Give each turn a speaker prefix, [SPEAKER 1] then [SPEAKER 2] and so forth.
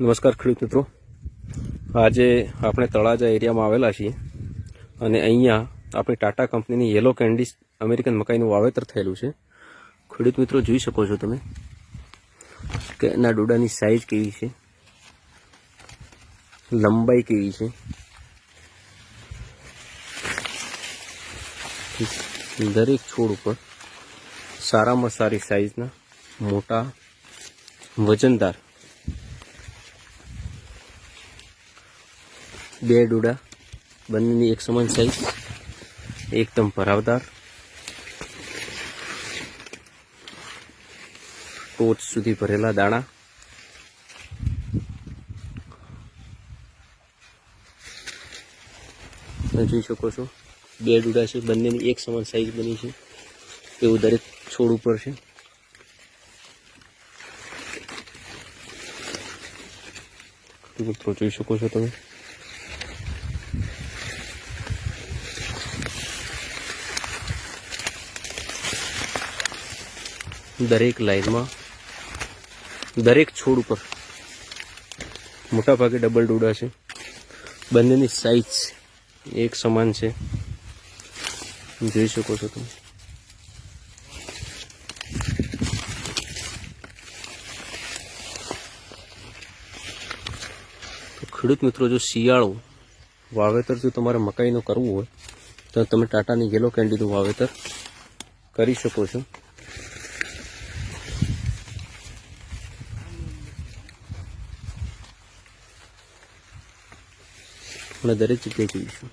[SPEAKER 1] નમસ્કાર ખેડૂત મિત્રો. આજે આપણે તળાજા એરિયામાં આવેલા છીએ અને અહીંયા આપણી ટાટા કંપનીની યેલો કેન્ડી અમેરિકન મકાઈનું વાવેતર થયેલું છે. ખેડૂત મિત્રો જોઈ શકો છો તમે કે એના ડોડાની સાઈઝ કેવી છે, લંબાઈ કેવી છે. દરેક છોડ ઉપર સારામાં સારી સાઈઝના મોટા વજનદાર બે ડોડા, બંનેની એક સમાન સાઈઝ એકદમ ભરાવદાર. ટોચ સુધી ભરેલા દાણા. જોઈ શકો છો, બે ડૂડા છે, બંનેની એક સમાન સાઈઝ બની છે. એવું દરેક છોડ ઉપર છે. મિત્રો, જોઈ શકો છો તમે? દરેક લાઈનમાં દરેક છોડ ઉપર મોટા ભાગે ડબલ ડોડા છે. બંનેની સાઈઝ એક સમાન છે. જોઈ શકો છો તમે. ખેડૂત મિત્રો, જો શિયાળો વાવેતર જો તમારે મકાઈનું કરવું હોય, તો તમે ટાટાની યેલો કેન્ડીનું વાવેતર કરી શકો છો. આપણે દરેક જગ્યાએ જોઈશું